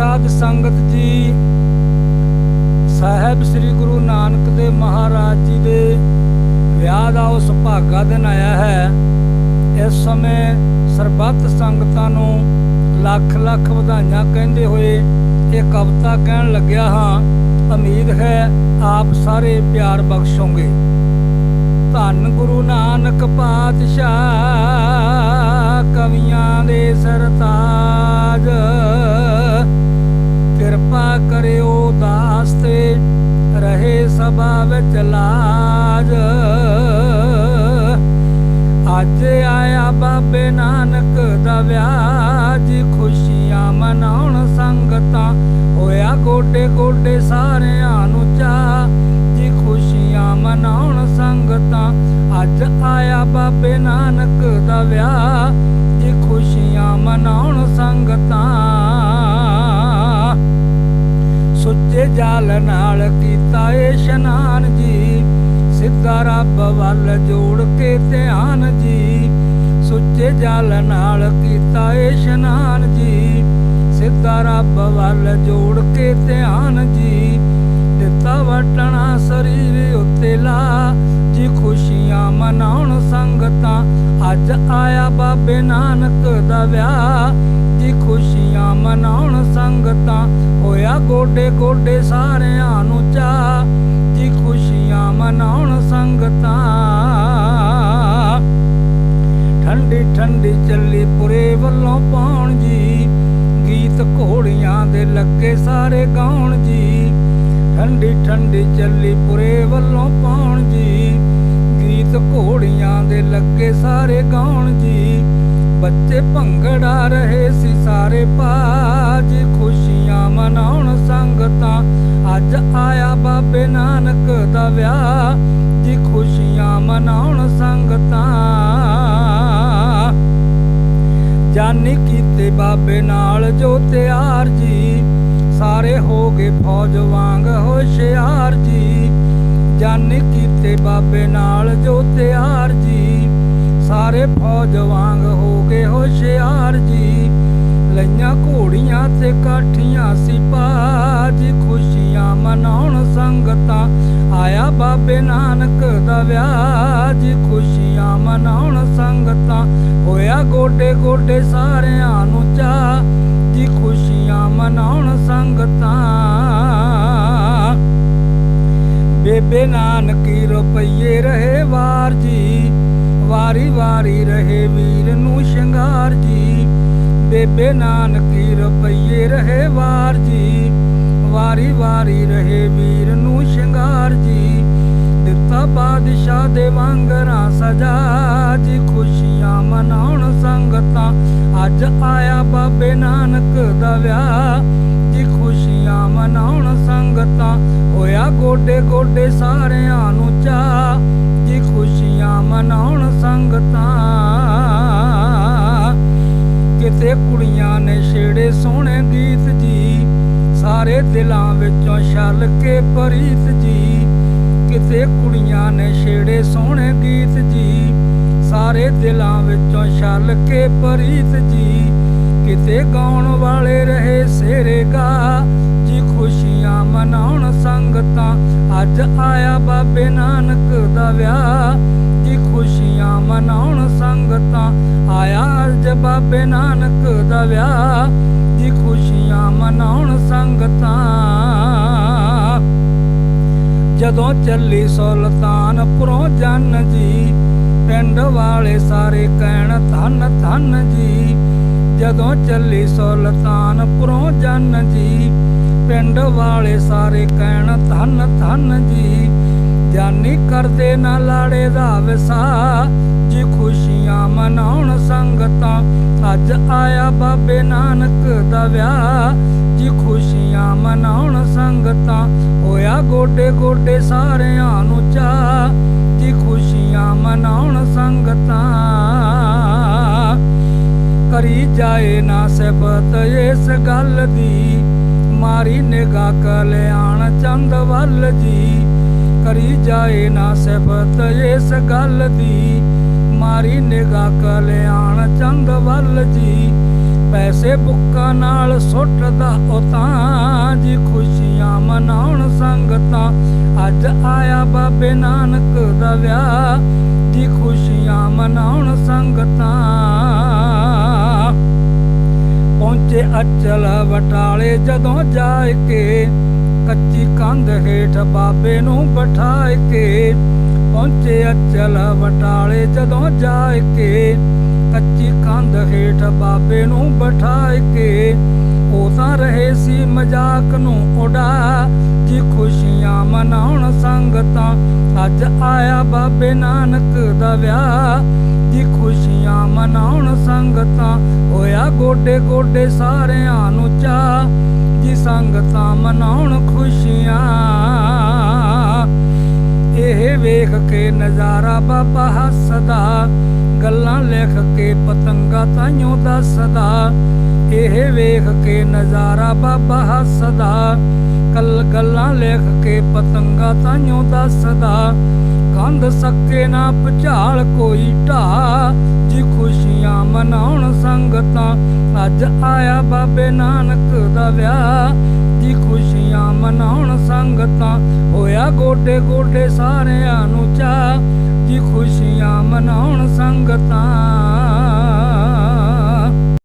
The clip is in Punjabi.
ਸਾਧ ਸੰਗਤ ਜੀ, ਸਾਹਿਬ ਸ੍ਰੀ ਗੁਰੂ ਨਾਨਕ ਦੇਵ ਮਹਾਰਾਜ ਜੀ ਦੇ ਵਿਆਹ ਦਾ ਉਸ ਭਾਗਾ ਦਿਨ ਆਇਆ ਹੈ। ਇਸ ਸਮੇਂ ਸਰਬੱਤ ਸੰਗਤਾਂ ਨੂੰ ਲੱਖ ਲੱਖ ਵਧਾਈਆਂ ਕਹਿੰਦੇ ਹੋਏ ਇਹ ਕਵਿਤਾ ਕਹਿਣ ਲੱਗਿਆ ਹਾਂ, ਉਮੀਦ ਹੈ ਆਪ ਸਾਰੇ ਪਿਆਰ ਬਖਸ਼ੋਗੇ। ਧੰਨ ਗੁਰੂ ਨਾਨਕ ਪਾਤਸ਼ਾਹ, ਕਵੀਆਂ ਦੇ ਸਰਤਾਜ ਸਭਾ ਅੱਜ ਆਇਆ ਬਾਬੇ ਨਾਨਕ ਦਾ ਵਿਆਹ, ਜੀ ਖੁਸ਼ੀਆਂ ਮਨਾਉਣ ਸੰਗਤਾਂ, ਹੋਇਆ ਗੋਡੇ ਗੋਡੇ ਸਾਰਿਆਂ ਨੂੰ ਚਾ ਜੀ ਖੁਸ਼ੀਆਂ ਮਨਾਉਣ ਸੰਗਤਾਂ, ਅੱਜ ਆਇਆ ਬਾਬੇ ਨਾਨਕ ਦਾ ਵਿਆਹ। ਜਲ ਨਾਲ ਕੀਤਾ ਇਸ਼ਨਾਨ ਜੀ। ਸਿੱਧਾ ਰੱਬ ਵੱਲ ਜੋੜ ਕੇ ਧਿਆਨ ਜੀ। ਸੁੱਚੇ ਜਲ ਨਾਲ ਕੀਤਾ ਇਸ਼ਨਾਨ ਜੀ। ਸਿੱਧਾ ਰੱਬ ਵੱਲ ਜੋੜ ਕੇ ਧਿਆਨ ਜੀ। ਦਿੱਤਾ ਵਟਣਾ ਸਰੀਰ ਉੱਤੇ ਲਾ। ਜੀ ਖੁਸ਼ੀਆਂ ਮਨਾਉਣ ਸੰਗਤਾਂ। ਅੱਜ ਆਇਆ ਬਾਬੇ ਨਾਨਕ ਦਾ ਵਿਆਹ। ਜੀ ਖੁਸ਼ੀ ਮਨਾਉਣ ਸੰਗਤਾਂ, ਹੋਇਆ ਗੋਡੇ ਗੋਡੇ ਸਾਰਿਆਂ ਨੂੰ ਚਾਹ। ਜੀ ਖੁਸ਼ੀਆਂ ਮਨਾਉਣ ਸੰਗਤਾਂ। ਠੰਡੀ ਠੰਡੀ ਚੱਲੀ ਪੁਰੇ ਵੱਲੋਂ ਪਾਉਣ ਜੀ। ਗੀਤ ਘੋੜੀਆਂ ਦੇ ਲੱਗੇ ਸਾਰੇ ਗਾਉਣ ਜੀ। ਠੰਡੀ ਠੰਡੀ ਚੱਲੀ ਪੁਰੇ ਵੱਲੋਂ ਪਾਉਣ ਜੀ। ਗੀਤ ਘੋੜੀਆਂ ਦੇ ਲੱਗੇ ਸਾਰੇ ਗਾਉਣ ਜੀ। ਬੱਚੇ ਭੰਗੜਾ ਰਹੇ ਸੀ ਸਾਰੇ ਪਾਜ ਖੁਸ਼ੀਆਂ ਮਨਾਉਣ ਸੰਗਤਾਂ, ਅੱਜ ਆਇਆ ਬਾਬੇ ਨਾਨਕ ਦਾ ਵਿਆਹ। ਜੀ ਖੁਸ਼ੀਆਂ ਮਨਾਉਣ ਸੰਗਤਾਂ। ਜਾਨੀ ਕੀਤੇ ਬਾਬੇ ਨਾਲ ਜੋ ਤਿਆਰ ਜੀ, ਸਾਰੇ ਹੋ ਗਏ ਫੌਜ ਵਾਂਗ ਹੋਸ਼ਿਆਰ ਜੀ। ਜਾਨੀ ਕੀਤੇ ਬਾਬੇ ਨਾਲ ਜੋ ਤਿਆਰ ਜੀ, ਸਾਰੇ ਫੌਜ ਵਾਂਗ ਹੋ ਗਏ ਹੋਸ਼ਿਆਰ ਜੀ ਲਈਆਂ ਘੋੜੀਆਂ ਤੇ ਕਾਠੀਆਂ ਸੀ ਪਾਜ ਖੁਸ਼ੀਆਂ ਮਨਾਉਣ ਸੰਗਤਾਂ। ਆਇਆ ਬਾਬੇ ਨਾਨਕ ਦਾ ਵਿਆਹ ਜੀ ਖੁਸ਼ੀਆਂ ਮਨਾਉਣ ਸੰਗਤਾਂ। ਹੋਇਆ ਗੋਡੇ ਗੋਡੇ ਸਾਰਿਆਂ ਨੂੰ ਚਾਹ, ਜੀ ਖੁਸ਼ੀਆਂ ਮਨਾਉਣ ਸੰਗਤਾਂ। ਬੇਬੇ ਨਾਨਕੀ ਰੁਪਈਏ ਰਹੇ ਵਾਰ ਜੀ ਵਾਰੀ ਵਾਰੀ ਰਹੇ ਵੀਰ ਨੂੰ ਸ਼ਿੰਗਾਰ ਜੀ। ਬੇਬੇ ਨਾਨਕੀ ਰੁਪਈਏ ਰਹੇ ਵਾਰ ਜੀ। ਵਾਰੀ ਵਾਰੀ ਰਹੇ ਵੀਰ ਨੂੰ ਸ਼ਿੰਗਾਰ ਜੀ। ਦਿੱਤਾ ਬਾਦਸ਼ਾਹ ਦੇ ਵਾਂਗਰਾਂ ਸਜਾ ਜੀ। ਖੁਸ਼ੀਆਂ ਮਨਾਉਣ ਸੰਗਤਾਂ, ਅੱਜ ਆਇਆ ਬਾਬੇ ਨਾਨਕ ਦਾ ਵਿਆਹ ਜੀ। ਖੁਸ਼ੀਆਂ ਮਨਾਉਣ ਸੰਗਤਾਂ, ਹੋਇਆ ਗੋਡੇ ਗੋਡੇ ਸਾਰਿਆਂ ਦਿਲਾਂ ਵਿੱਚੋਂ ਛਲ ਕੇ ਪ੍ਰੀਤ ਜੀ। ਕਿਤੇ ਕੁੜੀਆਂ ਨੇ ਛੇੜੇ ਸੋਹਣੇ ਗੀਤ ਜੀ। ਸਾਰੇ ਦਿਲਾਂ ਵਿੱਚੋਂ ਛਲ ਕੇ ਪ੍ਰੀਤ ਜੀ। ਕਿਤੇ ਗਾਉਣ ਵਾਲੇ ਰਹੇ ਸੇਰੇ ਗਾ। ਜੀ ਖੁਸ਼ੀਆਂ ਮਨਾਉਣ ਸੰਗਤਾਂ, ਅੱਜ ਆਇਆ ਬਾਬੇ ਨਾਨਕ ਦਾ ਵਿਆਹ। ਜੀ ਖੁਸ਼ੀਆਂ ਮਨਾਉਣ ਸੰਗਤਾਂ, ਆਇਆ ਅੱਜ ਬਾਬੇ ਨਾਨਕ ਦਾ ਵਿਆਹ। ਜੀ ਖੁਸ਼ੀਆਂ ਮਨਾਉਣ ਸੰਗਤਾਂ। ਜਦੋਂ ਚੱਲੀ ਸੁਲਤਾਨਪੁਰੋਂ ਜਨ ਜੀ, ਪਿੰਡ ਵਾਲੇ ਸਾਰੇ ਕਹਿਣ, ਧੰਨ ਧੰਨ ਜੀ। ਜਦੋਂ ਚੱਲੀ ਸੁਲਤਾਨਪੁਰੋਂ ਜਨ ਜੀ, ਪਿੰਡ ਵਾਲੇ ਸਾਰੇ ਕਹਿਣ, ਧੰਨ ਧੰਨ ਜੀ। ਜਾਨੀ ਕਰਦੇ ਨਾ ਲਾੜੇ ਦਾ ਵਿਸਾ ਜੀ ਖੁਸ਼ੀਆਂ ਮਨਾਉਣ ਸੰਗਤਾਂ ਅੱਜ ਆਇਆ ਬਾਬੇ ਨਾਨਕ ਦਾ ਵਿਆਹ। ਜੀ ਖੁਸ਼ੀਆਂ ਮਨਾਉਣ ਸੰਗਤਾਂ, ਹੋਇਆ ਗੋਡੇ ਗੋਡੇ ਸਾਰਿਆਂ ਨੂੰ ਚਾਹ। ਜੀ ਖੁਸ਼ੀਆਂ ਮਨਾਉਣ ਸੰਗਤਾਂ, ਕਰੀ ਜਾਏ ਨਾ ਸਬਤ ਇਸ ਗੱਲ ਦੀ। ਮਾਰੀ ਨਿਗਾਹ ਕਲਿਆਣ ਚੰਦ ਵੱਲ ਜੀ, ਕਰੀ ਜਾਏ ਨਾ ਸਬਤ ਇਸ ਗੱਲ ਦੀ। ਮਾਰੀ ਨਿਗਾਹ ਕਲਿਆਣ ਚੰਦ ਵੱਲ ਜੀ। ਪੈਸੇ ਬੁੱਕਾਂ ਨਾਲ ਸੁੱਟਦਾ ਉਹ ਜੀ। ਖੁਸ਼ੀਆਂ ਮਨਾਉਣ ਸੰਗਤਾਂ, ਅੱਜ ਆਇਆ ਬਾਬੇ ਨਾਨਕ ਦਾ ਵਿਆਹ। ਜੀ ਖੁਸ਼ੀਆਂ ਮਨਾਉਣ ਸੰਗਤਾਂ। ਪਹੁੰਚੇ ਅਚਲ ਵਟਾਲੇ ਜਦੋਂ ਜਾ ਕੇ ਕੱਚੀ ਕੰਧ ਹੇਠ ਬਾਬੇ ਨੂੰ ਬਿਠਾ ਕੇ ਪਹੁੰਚੇ ਅਚਲ ਬਟਾਲੇ, ਜਦੋਂ ਜਾ ਕੇ ਕੱਚੀ ਕੰਧ ਹੇਠ ਬਾਬੇ ਨੂੰ ਬਿਠਾ ਕੇ ਉਹ ਤਾਂ ਰਹੇ ਸੀ ਮਜ਼ਾਕ ਨੂੰ ਉਡਾ ਜੀ ਖੁਸ਼ੀਆਂ ਮਨਾਉਣ ਸੰਗਤਾਂ, ਅੱਜ ਆਇਆ ਬਾਬੇ ਨਾਨਕ ਦਾ ਵਿਆਹ ਜੀ ਖੁਸ਼ੀਆਂ ਮਨਾਉਣ ਸੰਗਤਾਂ, ਹੋਇਆ ਗੋਡੇ ਗੋਡੇ ਸਾਰਿਆਂ ਨੂੰ ਚਾ ਜੀ ਸੰਗਤਾਂ ਮਨਾਉਣ ਖੁਸ਼ੀਆਂ। ਇਹ ਵੇਖ ਕੇ ਨਜ਼ਾਰਾ ਬਾਬਾ ਹੱਸਦਾ, ਗੱਲਾਂ ਲਿਖ ਕੇ ਪਤੰਗਾ ਤਾਈਓ ਦੱਸਦਾ। ਇਹ ਵੇਖ ਕੇ ਨਜ਼ਾਰਾ ਬਾਬਾ ਹੱਸਦਾ, ਕੱਲ ਗੱਲਾਂ ਲਿਖ ਕੇ ਪਤੰਗਾ ਤਾਈਓ ਦੱਸਦਾ। ਕੰਧ ਸਕੇ ਨਾ ਪਚਾਲ ਕੋਈ ਢਾ ਜੀ ਖੁਸ਼ੀਆਂ ਮਨਾਉਣ ਸੰਗਤਾਂ, ਅੱਜ ਆਇਆ ਬਾਬੇ ਨਾਨਕ ਦਾ ਵਿਆਹ। ਜੀ ਖੁਸ਼ੀ ਖੁਸ਼ੀਆਂ ਮਨਾਉਣ ਸੰਗਤਾਂ ਹੋਇਆ ਗੋਡੇ ਗੋਡੇ ਸਾਰਿਆਂ ਨੂੰ ਚਾ ਜੀ ਖੁਸ਼ੀਆਂ ਮਨਾਉਣ ਸੰਗਤਾਂ।